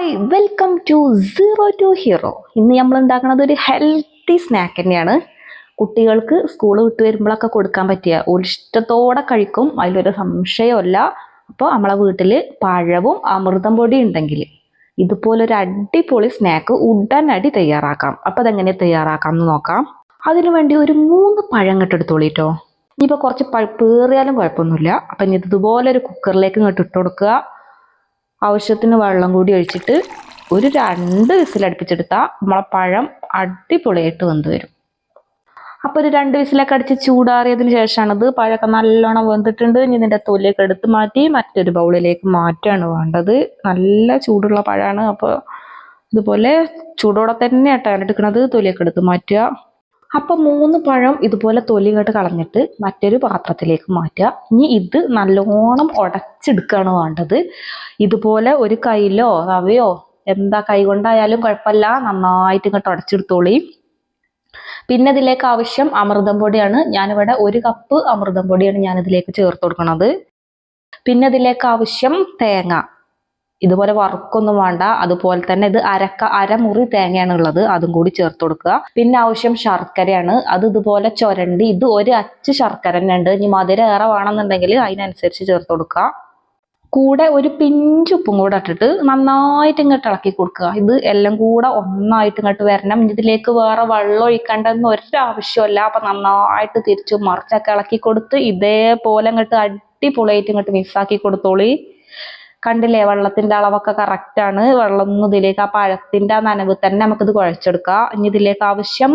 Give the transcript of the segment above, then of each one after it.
Hi welcome to zero to hero ഇന്ന് നമ്മൾ ഉണ്ടാക്കുന്നത് ഒരു ഹെൽത്തി സ്നാക്ക് തന്നെയാണ്. കുട്ടികൾക്ക് സ്കൂൾ വിട്ട് വരുമ്പോഴൊക്കെ കൊടുക്കാൻ പറ്റിയ ഒരു ഇഷ്ടത്തോടെ കഴിക്കും അതിലൊരു സംശയമല്ല അപ്പോൾ നമ്മളെ വീട്ടിൽ പഴവും അമൃതം പൊടി ഉണ്ടെങ്കിൽ ഇതുപോലൊരു അടിപൊളി സ്നാക്ക് ഉടനടി തയ്യാറാക്കാം. അപ്പോൾ അതെങ്ങനെ തയ്യാറാക്കാം എന്ന് നോക്കാം. അതിനു വേണ്ടി ഒരു മൂന്ന് പഴം കെട്ടെടുത്തോളിട്ടോ ഇനിയിപ്പോൾ കുറച്ച് പേറിയാലും കുഴപ്പമൊന്നുമില്ല. അപ്പം ഇനി ഇതുപോലെ ഒരു കുക്കറിലേക്ക് ഇങ്ങോട്ട് ഇട്ട് കൊടുക്കുക. ആവശ്യത്തിന് വെള്ളം കൂടി ഒഴിച്ചിട്ട് ഒരു രണ്ട് വിസിലടുപ്പിച്ചെടുത്താൽ നമ്മളെ പഴം അടിപൊളിയായിട്ട് വെന്ത് വരും. അപ്പോൾ ഒരു രണ്ട് വിസിലൊക്കെ അടിച്ച് ചൂടാറിയതിന് ശേഷമാണ് ഇത് പഴമൊക്കെ നല്ലോണം വന്നിട്ടുണ്ട് ഇനി ഇതിന്റെ തൊലിയൊക്കെ എടുത്ത് മാറ്റി മറ്റൊരു ബൗളിലേക്ക് മാറ്റുകയാണ് വേണ്ടത്. നല്ല ചൂടുള്ള പഴമാണ്. അപ്പോൾ ഇതുപോലെ ചൂടോടെ തന്നെ ആയിട്ടാണ് എടുക്കുന്നത് തൊലിയൊക്കെ എടുത്ത് മാറ്റുക. അപ്പം മൂന്ന് പഴം ഇതുപോലെ തൊലി കേട്ട് കളഞ്ഞിട്ട് മറ്റൊരു പാത്രത്തിലേക്ക് മാറ്റുക. ഇനി ഇത് നല്ലോണം ഉടച്ചെടുക്കുകയാണ് വേണ്ടത്. ഇതുപോലെ ഒരു കയ്യിലോ റവയോ എന്താ കൈ കൊണ്ടായാലും കുഴപ്പമില്ല. നന്നായിട്ട് ഇങ്ങോട്ട് ഉടച്ചെടുത്തോളി പിന്നെ ഇതിലേക്ക് ആവശ്യം അമൃതം പൊടിയാണ്. ഞാനിവിടെ ഒരു കപ്പ് അമൃതം പൊടിയാണ് ഞാൻ ഇതിലേക്ക് ചേർത്ത് കൊടുക്കുന്നത് പിന്നെ ഇതിലേക്ക് ആവശ്യം തേങ്ങ. ഇതുപോലെ വറുക്കൊന്നും വേണ്ട. അതുപോലെ തന്നെ ഇത് അരക്ക അരമുറി തേങ്ങയാണ് ഉള്ളത് അതും കൂടി ചേർത്ത് കൊടുക്കുക. പിന്നെ ആവശ്യം ശർക്കരയാണ്. അത് ഇതുപോലെ ചുരണ്ടി ഇത് ഒരു അച്ച് ശർക്കര തന്നെ ഉണ്ട് ഇനി മധുരം ഏറെ വേണമെന്നുണ്ടെങ്കിൽ അതിനനുസരിച്ച് ചേർത്ത് കൊടുക്കുക. കൂടെ ഒരു പിഞ്ച് ഉപ്പും കൂടെ ഇട്ടിട്ട് നന്നായിട്ട് ഇങ്ങോട്ട് ഇളക്കി കൊടുക്കുക. ഇത് എല്ലാം കൂടെ ഒന്നായിട്ട് ഇങ്ങോട്ട് വരണം. ഇതിലേക്ക് വേറെ വെള്ളം ഒഴിക്കേണ്ടെന്ന് ഒരാവശ്യമല്ല അപ്പൊ നന്നായിട്ട് തിരിച്ചു മറിച്ചൊക്കെ ഇളക്കി കൊടുത്ത് ഇതേപോലെ ഇങ്ങോട്ട് അടിപൊളിയായിട്ട് ഇങ്ങോട്ട് മിക്സാക്കി കൊടുത്തോളി. കണ്ടില്ലേ വെള്ളത്തിന്റെ അളവൊക്കെ കറക്റ്റ് ആണ്. വെള്ളമൊന്നും ഇതിലേക്ക് ആ പഴത്തിന്റെ ആ നനവ് തന്നെ നമുക്കിത് കുഴച്ചെടുക്കാം. ഇനി ഇതിലേക്ക് ആവശ്യം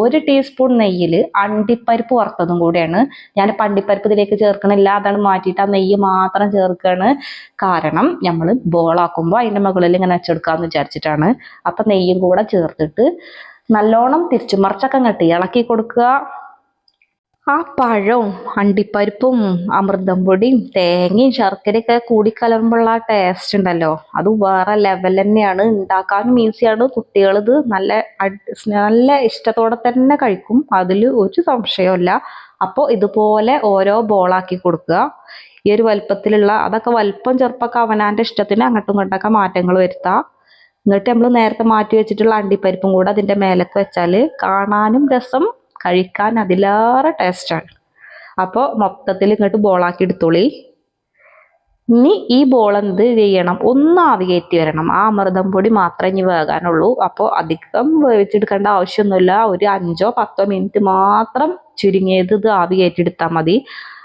ഒരു ടീസ്പൂൺ നെയ്യിൽ അണ്ടിപ്പരിപ്പ് വറുത്തതും കൂടെയാണ്. ഞാൻ പണ്ടിപ്പരിപ്പ് ഇതിലേക്ക് ചേർക്കണില്ല അതാണ് മാറ്റിയിട്ട് ആ നെയ്യ് മാത്രം ചേർക്കുകയാണ് കാരണം നമ്മൾ ബോളാക്കുമ്പോൾ അതിന്റെ മുകളിൽ ഇങ്ങനെ വെച്ചെടുക്കാമെന്ന് വിചാരിച്ചിട്ടാണ്. അപ്പം നെയ്യും കൂടെ ചേർത്തിട്ട് നല്ലോണം തിരിച്ചു മറിച്ചൊക്കെ അങ്ങോട്ട് ഇളക്കി കൊടുക്കുക. ആ പഴവും അണ്ടിപ്പരിപ്പും അമൃതം പൊടിയും തേങ്ങയും ശർക്കരയൊക്കെ കൂടി ആ ടേസ്റ്റ് ഉണ്ടല്ലോ. അത് വേറെ ലെവൽ തന്നെയാണ്. ഉണ്ടാക്കാനും ഈസിയാണ് കുട്ടികളിത് നല്ല നല്ല ഇഷ്ടത്തോടെ തന്നെ കഴിക്കും. അതിൽ ഒരു സംശയമില്ല അപ്പോൾ ഇതുപോലെ ഓരോ ബോളാക്കി കൊടുക്കുക. ഈ ഒരു വലുപ്പത്തിലുള്ള അതൊക്കെ വലുപ്പം ചെറുപ്പമൊക്കെ അവനാന്റെ ഇഷ്ടത്തിന് അങ്ങോട്ടും ഇങ്ങോട്ടൊക്കെ മാറ്റങ്ങൾ വരുത്താം. എന്നിട്ട് നമ്മൾ നേരത്തെ മാറ്റി വെച്ചിട്ടുള്ള അണ്ടിപ്പരിപ്പും കൂടെ അതിന്റെ മേലൊക്കെ വെച്ചാൽ കാണാനും രസം കഴിക്കാൻ അതിലേറെ ടേസ്റ്റാണ് അപ്പോൾ മൊത്തത്തിൽ ഇങ്ങോട്ട് ബോളാക്കി എടുത്തോളി. ഇനി ഈ ബോൾ എന്ത് ചെയ്യണം? ഒന്ന് ആവി കയറ്റി വരണം. ആ അമൃതം പൊടി മാത്രമേ ഇനി വേകാനുള്ളൂ. അപ്പോൾ അധികം വേവിച്ചെടുക്കേണ്ട ആവശ്യമൊന്നുമില്ല. ഒരു അഞ്ചോ പത്തോ മിനിറ്റ് മാത്രം ചുരുങ്ങിയത് ഇത് ആവി കയറ്റിയെടുത്താൽ മതി.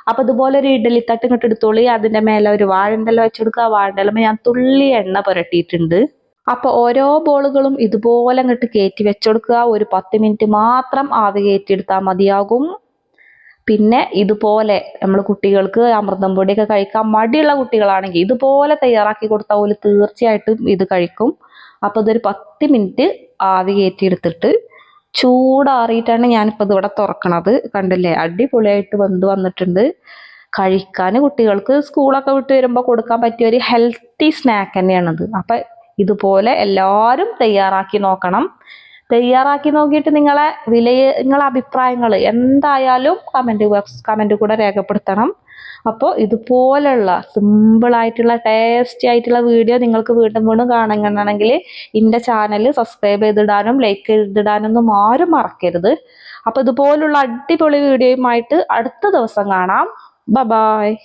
അപ്പോൾ ഇതുപോലെ ഒരു ഇഡലിത്തട്ട് ഇങ്ങോട്ട് എടുത്തോളി. അതിന്റെ മേലെ ഒരു വാഴണ്ടല വെച്ചെടുക്കുക വാഴണ്ടലമ ഞാൻ തുള്ളി എണ്ണ പുരട്ടിയിട്ടുണ്ട്. അപ്പോൾ ഓരോ ബോളുകളും ഇതുപോലെ അങ്ങോട്ട് കയറ്റി വെച്ചെടുക്കുക. ഒരു പത്ത് മിനിറ്റ് മാത്രം ആവി കയറ്റിയെടുത്താൽ മതിയാകും. പിന്നെ ഇതുപോലെ നമ്മൾ കുട്ടികൾക്ക് അമൃതം പൊടിയൊക്കെ കഴിക്കാൻ മടിയുള്ള കുട്ടികളാണെങ്കിൽ ഇതുപോലെ തയ്യാറാക്കി കൊടുത്താൽ പോലും തീർച്ചയായിട്ടും ഇത് കഴിക്കും. അപ്പോൾ ഇതൊരു പത്ത് മിനിറ്റ് ആവി കയറ്റിയെടുത്തിട്ട് ചൂടാറിയിട്ടാണ് ഞാനിപ്പോൾ ഇതിവിടെ തുറക്കണത്. കണ്ടില്ലേ? അടിപൊളിയായിട്ട് വെന്ത് വന്നിട്ടുണ്ട്. കഴിക്കാൻ കുട്ടികൾക്ക് സ്കൂളൊക്കെ വിട്ട് വരുമ്പോൾ കൊടുക്കാൻ പറ്റിയ ഒരു ഹെൽത്തി സ്നാക്ക് തന്നെയാണത്. അപ്പം ഇതുപോലെ എല്ലാവരും തയ്യാറാക്കി നോക്കണം. തയ്യാറാക്കി നോക്കിയിട്ട് നിങ്ങളെ വിലയ നിങ്ങളെ അഭിപ്രായങ്ങൾ എന്തായാലും കമന്റ് ബോക്സ് കമന്റ് കൂടെ രേഖപ്പെടുത്തണം. അപ്പോൾ ഇതുപോലുള്ള സിമ്പിളായിട്ടുള്ള ടേസ്റ്റി ആയിട്ടുള്ള വീഡിയോ നിങ്ങൾക്ക് വീണ്ടും വീണ്ടും കാണണമെന്നുണ്ടെങ്കിൽ എന്റെ ചാനൽ സബ്സ്ക്രൈബ് ചെയ്തിടാനും ലൈക്ക് ചെയ്തിടാനൊന്നും ആരും മറക്കരുത്. അപ്പോൾ ഇതുപോലുള്ള അടിപൊളി വീഡിയോയുമായിട്ട് അടുത്ത ദിവസം കാണാം. ബ ബായ്